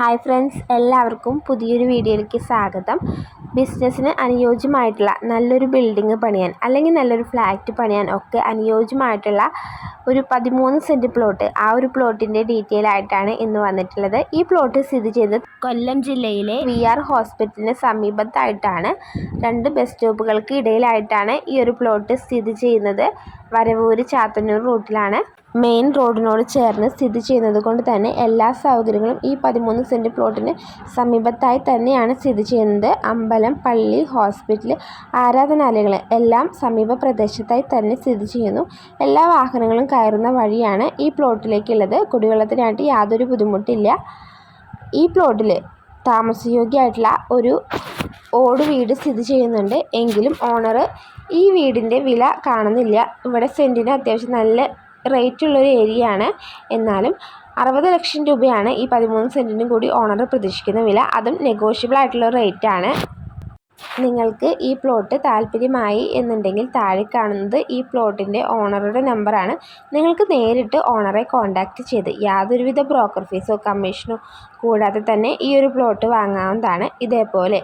Hi friends എല്ലാവർക്കും പുതിയൊരു വീഡിയോയിലേക്ക് സ്വാഗതം. ബിസിനസ്സിന് അനുയോജ്യമായിട്ടുള്ള നല്ലൊരു ബിൽഡിംഗ് പണിയാൻ അല്ലെങ്കിൽ നല്ലൊരു ഫ്ലാറ്റ് പണിയാൻ ഒക്കെ അനുയോജ്യമായിട്ടുള്ള ഒരു പതിമൂന്ന് സെന്റ് പ്ലോട്ട് ആ ഒരു പ്ലോട്ടിന്റെ ഡീറ്റെയിൽ ആയിട്ടാണ് ഇന്ന് വന്നിട്ടുള്ളത്. ഈ പ്ലോട്ട് സ്ഥിതി ചെയ്തത് കൊല്ലം ജില്ലയിലെ വി ആർ ഹോസ്പിറ്റലിന് സമീപത്തായിട്ടാണ്. രണ്ട് ബസ് സ്റ്റോപ്പുകൾക്ക് ഇടയിലായിട്ടാണ് ഈ ഒരു പ്ലോട്ട് സ്ഥിതി ചെയ്യുന്നത്. വരവൂര് ചാത്തന്നൂർ റൂട്ടിലാണ്. മെയിൻ റോഡിനോട് ചേർന്ന് സ്ഥിതി ചെയ്യുന്നത് കൊണ്ട് തന്നെ എല്ലാ സൗകര്യങ്ങളും ഈ പതിമൂന്ന് സെന്റ് പ്ലോട്ടിന് സമീപത്തായി തന്നെയാണ് സ്ഥിതി ചെയ്യുന്നത്. അമ്പലം പള്ളി ഹോസ്പിറ്റൽ ആരാധനാലയങ്ങൾ എല്ലാം സമീപ പ്രദേശത്തായി തന്നെ സ്ഥിതി ചെയ്യുന്നു. എല്ലാ വാഹനങ്ങളും കയറുന്ന വഴിയാണ് ഈ പ്ലോട്ടിലേക്കുള്ളത്. കുടിവെള്ളത്തിനായിട്ട് യാതൊരു ബുദ്ധിമുട്ടില്ല. ഈ പ്ലോട്ടിൽ താമസയോഗ്യമായിട്ടുള്ള ഒരു ഓട് വീട് സ്ഥിതി ചെയ്യുന്നുണ്ട്. എങ്കിലും ഓണർ ഈ വീടിന്റെ വില കാണുന്നില്ല. ഇവിടെ സെന്റിന് അത്യാവശ്യം നല്ല റേറ്റ് ഉള്ളൊരു ഏരിയ ആണ് എന്നാലും അറുപത് ലക്ഷം രൂപയാണ് ഈ പതിമൂന്ന് സെന്റിനും കൂടി ഓണർ പ്രതീക്ഷിക്കുന്ന വില. അതും നെഗോഷ്യബിൾ ആയിട്ടുള്ള റേറ്റ് ആണ്. നിങ്ങൾക്ക് ഈ പ്ലോട്ട് താല്പര്യമായി എന്നുണ്ടെങ്കിൽ താഴെ കാണുന്നത് ഈ പ്ലോട്ടിന്റെ ഓണറുടെ നമ്പറാണ് നിങ്ങൾക്ക് നേരിട്ട് ഓണറെ കോൺടാക്റ്റ് ചെയ്ത് യാതൊരുവിധ ബ്രോക്കർ ഫീസോ കമ്മീഷനോ കൂടാതെ തന്നെ ഈ ഒരു പ്ലോട്ട് വാങ്ങാവുന്നതാണ്. ഇതേപോലെ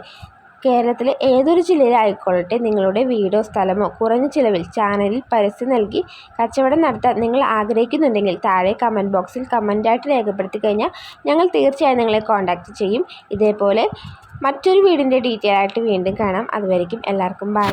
കേരളത്തിലെ ഏതൊരു ജില്ലയിലായിക്കൊള്ളട്ടെ നിങ്ങളുടെ വീടോ സ്ഥലമോ കുറഞ്ഞ ചിലവിൽ ചാനലിൽ പരസ്യം നൽകി കച്ചവടം നടത്താൻ നിങ്ങൾ ആഗ്രഹിക്കുന്നുണ്ടെങ്കിൽ താഴെ കമന്റ് ബോക്സിൽ കമന്റായിട്ട് രേഖപ്പെടുത്തി കഴിഞ്ഞാൽ ഞങ്ങൾ തീർച്ചയായും നിങ്ങളെ കോൺടാക്റ്റ് ചെയ്യും. ഇതേപോലെ മറ്റൊരു വീടിന്റെ ഡീറ്റെയിൽ ആയിട്ട് വീണ്ടും കാണാം. അതുവരേക്കും എല്ലാവർക്കും ബൈ